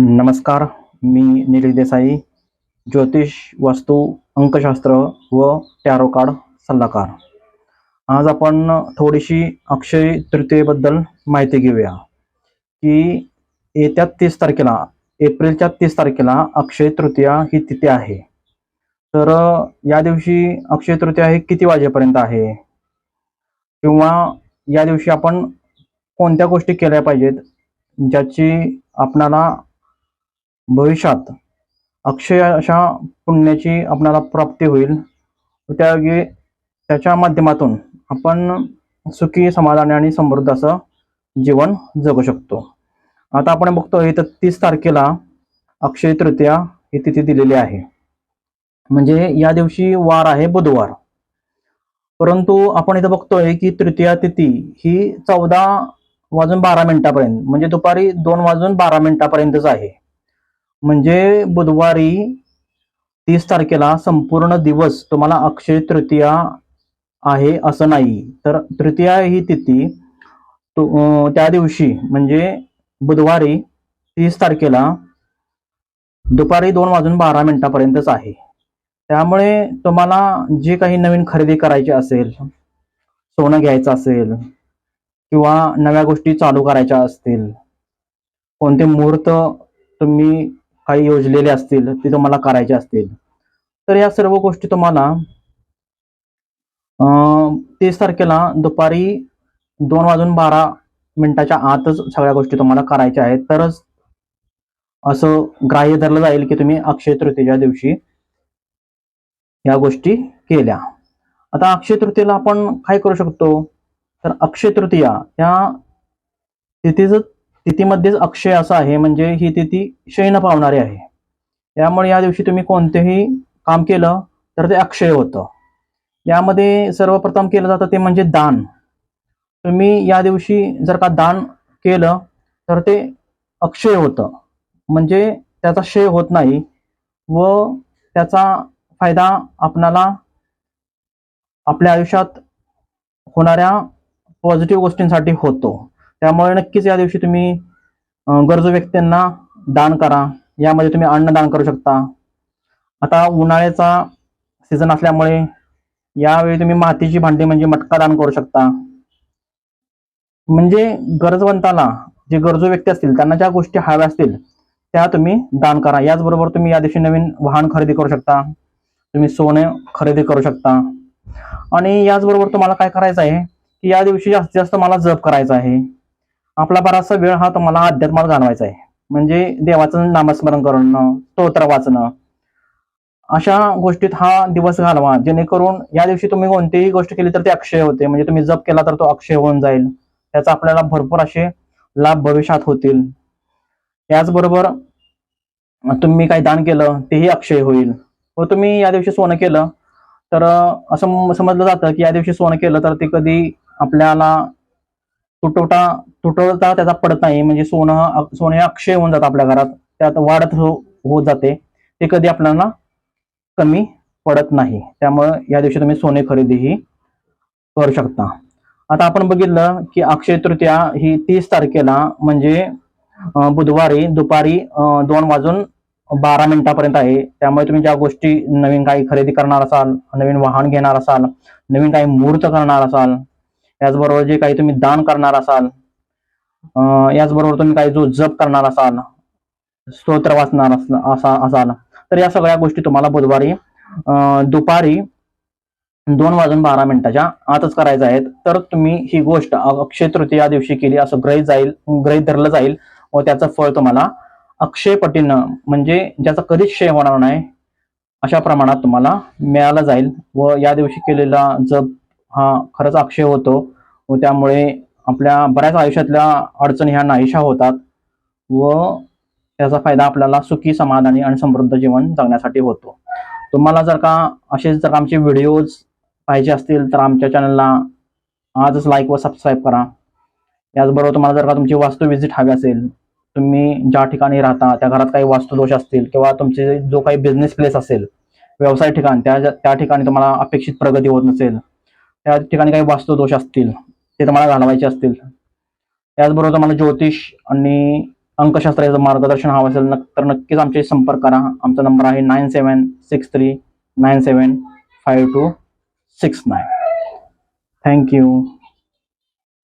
नमस्कार मी निलेश देसाई ज्योतिष वास्तू अंकशास्त्र व टॅरो कार्ड सल्लागार. आज आपण थोडीशी अक्षय तृतीयेबद्दल माहिती घेऊया की येत्या तीस तारखेला एप्रिलच्या तीस तारखेला अक्षय तृतीया ही तिथी आहे. तर या दिवशी अक्षय तृतीया ही किती वाजेपर्यंत आहे? किंवा या दिवशी आपण कोणत्या गोष्टी केल्या पाहिजेत ज्याची आपणाला भविष्यात अक्षय अशा पुण्याची आपणाला प्राप्ती होईल. त्या त्याच्या माध्यमातून आपण सुखी समाधानी आणि समृद्ध असं जीवन जगू शकतो. आता आपण बघतो इथं तीस तारखेला अक्षय तृतीया ही तिथी दिलेली आहे. म्हणजे या दिवशी वार आहे बुधवार. परंतु आपण इथं बघतोय की तृतीया तिथी ही चौदा वाजून बारा मिनिटापर्यंत म्हणजे दुपारी दोन वाजून बारा मिनिटापर्यंतच आहे. म्हणजे बुधवारी तीस तारखेला संपूर्ण दिवस तुम्हाला अक्षय तृतीया आहे असं नाही. तर तृतीया ही तिथी त्या दिवशी म्हणजे बुधवारी तीस तारखेला दुपारी दोन वाजून बारा मिनिटापर्यंतच आहे. त्यामुळे तुम्हाला जे काही नवीन खरेदी करायची असेल सोनं घ्यायचं असेल किंवा नव्या गोष्टी चालू करायच्या असतील कोणते मुहूर्त तुम्ही काही योजलेले असतील ते तुम्हाला करायचे असतील. तर या सर्व गोष्टी तुम्हाला तीस तारखेला दुपारी दोन वाजून बारा मिनिटाच्या आतच सगळ्या गोष्टी तुम्हाला करायच्या आहेत. तरच असं ग्राह्य धरलं जाईल की तुम्ही अक्षय तृतीच्या दिवशी या गोष्टी केल्या. आता अक्षय तृतीयेला आपण काय करू शकतो? तर अक्षय तृतीया या तिथेच तिथीमध्येच अक्षय असं आहे म्हणजे ही तिथी शयन पावणारी आहे. त्यामुळे या दिवशी तुम्ही कोणतेही काम केलं तर ते अक्षय होतं. यामध्ये सर्वप्रथम केलं जातं ते म्हणजे दान. तुम्ही या दिवशी जर का दान केलं तर ते अक्षय होतं. म्हणजे त्याचा क्षय होत नाही व त्याचा फायदा आपणाला आपल्या आयुष्यात होणाऱ्या पॉझिटिव्ह गोष्टींसाठी होतो. त्यामुळे नक्कीच या दिवशी तुम्ही गरजू व्यक्तींना दान करा. यामध्ये तुम्ही अन्नदान करू शकता. आता उन्हाळ्याचा सीझन असल्यामुळे यावेळी तुम्ही मातीची भांडी म्हणजे मटका दान करू शकता. म्हणजे गरजवंताला जे गरजू व्यक्ती असतील त्यांना ज्या गोष्टी हव्या असतील त्या तुम्ही दान करा. याचबरोबर तुम्ही या दिवशी नवीन वाहन खरेदी करू शकता. तुम्ही सोने खरेदी करू शकता. आणि याचबरोबर तुम्हाला काय करायचं आहे की या दिवशी जास्तीत जास्त मला जप करायचा आहे. आपला बराचसा वेळ हा तुम्हाला अध्यात्मात घालवायचा आहे. म्हणजे देवाचं नामस्मरण करणं स्तोत्र वाचणं. अशा गोष्टीत हा दिवस घालवा. जेणेकरून या दिवशी तुम्ही कोणतीही गोष्ट केली तर ते अक्षय होते. म्हणजे तुम्ही जप केला तर तो अक्षय होऊन जाईल. त्याचा आपल्याला भरपूर असे लाभ भविष्यात होतील. याचबरोबर तुम्ही काही दान केलं तेही अक्षय होईल. व तुम्ही या दिवशी सोनं केलं तर असं समजलं जातं की या दिवशी सोनं केलं तर ते कधी आपल्याला तुटवटा तुटवता त्याचा पडत नाही. म्हणजे सोनं सोने अक्षय होऊन जातं आपल्या घरात. त्यात वाढत हो, होत जाते. ते कधी आपल्याला कमी पडत नाही. त्यामुळं या दिवशी तुम्ही सोने खरेदीही करू शकता. आता आपण बघितलं की अक्षय तृतीया ही तीस तारखेला म्हणजे बुधवारी दुपारी दोन वाजून बारा मिनिटापर्यंत आहे. त्यामुळे तुम्ही ज्या गोष्टी नवीन काही खरेदी करणार असाल नवीन वाहन घेणार असाल नवीन काही मुहूर्त करणार असाल याचबरोबर जे काही तुम्ही दान करणार असाल अं, याचबरोबर तुम्ही काही जो जप करणार असाल स्तोत्र वाचणार असा असाल तर या सगळ्या गोष्टी तुम्हाला बुधवारी अं, दुपारी दोन वाजून बारा मिनिटाच्या आतच करायच्या आहेत. तर तुम्ही ही गोष्ट अक्षय तृतीया दिवशी केली असं ग्रहित जाईल ग्रहित धरलं जाईल व त्याचं फळ तुम्हाला अक्षय पटीनं म्हणजे ज्याचा कधीच क्षय होणार नाही अशा प्रमाणात तुम्हाला मिळालं जाईल व या दिवशी केलेला जप हा खरंच अक्षय होतो. व त्यामुळे आपल्या बऱ्याच आयुष्यातल्या अडचणी ह्या नाहीशा होतात. व त्याचा फायदा आपल्याला सुखी समाधानी आणि समृद्ध जीवन जगण्यासाठी होतो. तुम्हाला जर का असेच जर आमचे व्हिडिओज पाहिजे असतील तर आमच्या चॅनलला आजच लाईक व सबस्क्राईब करा. याचबरोबर तुम्हाला जर का तुमची वास्तू व्हिजिट हवी असेल तुम्ही ज्या ठिकाणी राहता त्या घरात काही वास्तुदोष असतील किंवा तुमचे जो काही बिझनेस प्लेस असेल व्यवसाय ठिकाण त्या त्या ठिकाणी तुम्हाला अपेक्षित प्रगती होत नसेल त्या ठिकाणी काही वास्तुदोष असतील ते तुम्हाला घालवायचे असतील. त्याचबरोबर तुम्हाला ज्योतिष आणि अंकशास्त्राचं मार्गदर्शन हवं असेल तर नक्कीच आमचे संपर्क करा. आमचा नंबर आहे nine seven six three nine seven five two six nine. Thank you